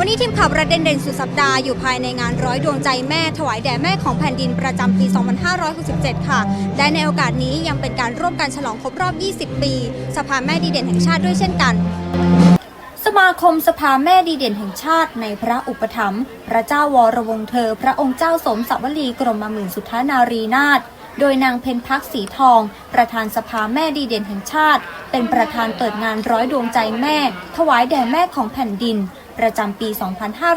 วันนี้ทีมข่าวประเด็นเด่นสุดสัปดาห์อยู่ภายในงานร้อยดวงใจแม่ถวายแด่แม่ของแผ่นดินประจำปี 2567 ค่ะ และในโอกาสนี้ยังเป็นการร่วมกันฉลองครบรอบ 20 ปี สภาแม่ดีเด่นแห่งชาติด้วยเช่นกัน สมาคมสภาแม่ดีเด่นแห่งชาติ ในพระอุปถัมภ์พระเจ้าวรวงเธอ พระองค์เจ้าสมสวลีกรมหมื่นสุทธานารีนาถโดยนางเพนพักสีทอง ประธานสภาแม่ดีเด่นแห่งชาติ เป็นประธานเปิดงานร้อยดวงใจแม่ ถวายแด่แม่ของแผ่นดิน ประจำปี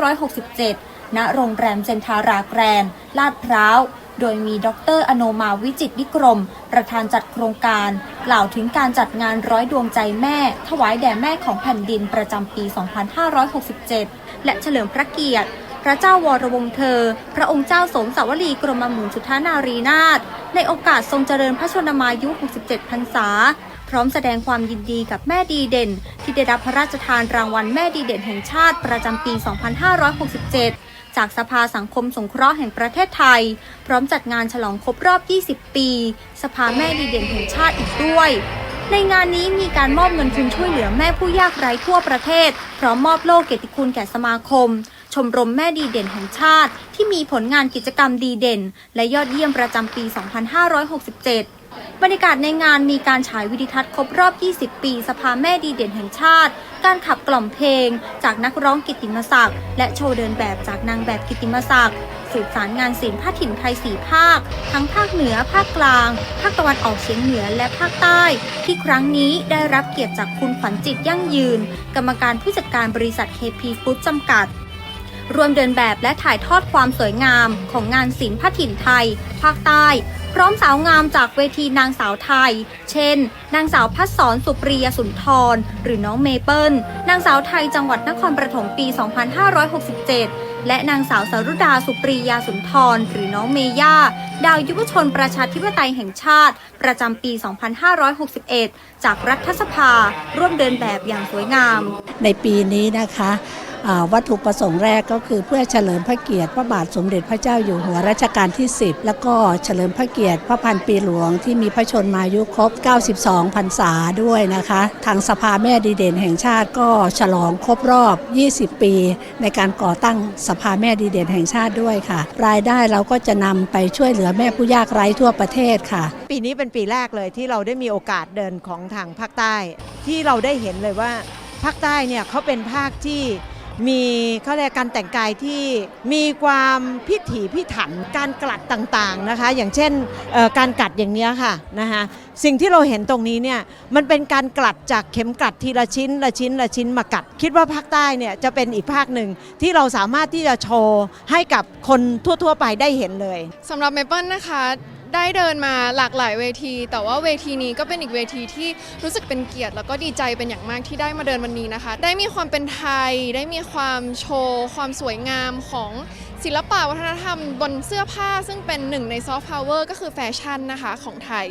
2567 ณ โรงแรมเซนทาราแกรนด์ลาดพร้าว โดยมีดรอโนมาวิจิตวิกรม ประธานจัดโครงการ กล่าวถึงการจัดงานร้อยดวงใจแม่ ถวายแด่แม่ของแผ่นดินประจำปี 2567 และเฉลิมพระเกียรติพระเจ้าวรวงเธอ พระองค์เจ้าสมสวลีกรมหมุนสุทธานารีนาถ ในโอกาสทรงเจริญพระชนมายุ 67 พรรษา พร้อมแสดงความยินดีกับแม่ดีเด่น ที่ได้รับพระราชทานรางวัลแม่ดีเด่นแห่งชาติประจำปี 2567 จากสภาสังคมสงเคราะห์แห่งประเทศไทย พร้อมจัดงานฉลองครบรอบ 20 ปี สภาแม่ดีเด่นแห่งชาติอีกด้วยในงานนี้มีการมอบเงินทุนช่วยเหลือแม่ผู้ยากไร้ทั่วประเทศ พร้อมมอบโล่เกียรติคุณแก่สมาคม ชมรมแม่ดีเด่นแห่งชาติ ที่มีผลงานกิจกรรมดีเด่น และยอดเยี่ยมประจำปี 2567บรรยากาศในงานมีการฉายวิดิทัศน์ครบรอบ 20 ปี สภาแม่ดีเด่นแห่งชาติ การขับกล่อมเพลง จากนักร้องกิติมศักดิ์ และโชว์เดินแบบจากนางแบบกิตติมศักดิ์ สืบสารงานศิลป์ผ้าถิ่นไทยสีภาค ทั้งภาคเหนือ ภาคกลาง ภาคตะวันออกเฉียงเหนือ และภาคใต้ ที่ครั้งนี้ได้รับเกียรติจากคุณขวัญจิตยั่งยืน กรรมการผู้จัดการบริษัท KP Food จำกัด รวมเดินแบบและถ่ายทอดความสวยงามของงานศิลป์ผ้าถิ่นไทย ภาคใต้ พร้อมสาวงามจากเวทีนางสาวไทย เช่น นางสาวพัฒสอนสุปรียสุนทร หรือน้องเมเปิลนางสาวไทยจังหวัดนครปฐมปี 2567 และนางสาวสารุดาสุปรียาสุนทร หรือน้องเมย่า ดาวยุวชนประชาธิปไตยแห่งชาติ ประจำปี 2561 จากรัฐสภา ร่วมเดินแบบอย่างสวยงาม ในปีนี้นะคะ วัตถุประสงค์แรกก็คือเพื่อเฉลิมพระเกียรติพระบาทสมเด็จพระเจ้าอยู่หัวรัชกาลที่ 10 แล้วก็เฉลิมพระเกียรติพระพันปีหลวงที่มีพระชนมายุครบ 92 พรรษาด้วยนะคะ ทางสภาแม่ดีเด่นแห่งชาติก็ฉลองครบรอบ 20 ปี ในการก่อตั้งสภาแม่ดีเด่นแห่งชาติด้วยค่ะ รายได้เราก็จะนำไปช่วยเหลือแม่ผู้ยากไร้ทั่วประเทศค่ะ ปีนี้เป็นปีแรกเลยที่เราได้มีโอกาสเดินของทางภาคใต้ ที่เราได้เห็นเลยว่าภาคใต้เนี่ยเขาเป็นภาคที่ มีเขาเรียกการแต่งกายที่มีความพิถีพิถันการกลัดต่างๆนะคะ อย่างเช่นการกัดอย่างนี้ค่ะนะคะสิ่งที่เราเห็นตรงนี้เนี่ยมันเป็นการกลัดจากเข็มกลัดทีละชิ้นละชิ้นละชิ้นมากัด คิดว่าภาคใต้เนี่ยจะเป็นอีกภาคหนึ่งที่เราสามารถที่จะโชว์ให้กับคนทั่ว ๆ ไปได้เห็นเลยสำหรับเมเปิลนะคะ ได้เดินมาหลากหลายเวที แต่ว่าเวทีนี้ก็เป็นอีกเวทีที่รู้สึกเป็นเกียรติ แล้วก็ดีใจเป็นอย่างมากที่ได้มาเดินวันนี้นะคะ ได้มีความเป็นไทย ได้มีความโชว์ ความสวยงามของศิลปะวัฒนธรรมบนเสื้อผ้า ซึ่งเป็นหนึ่งในซอฟต์พาวเวอร์ก็คือแฟชั่นนะคะของไทย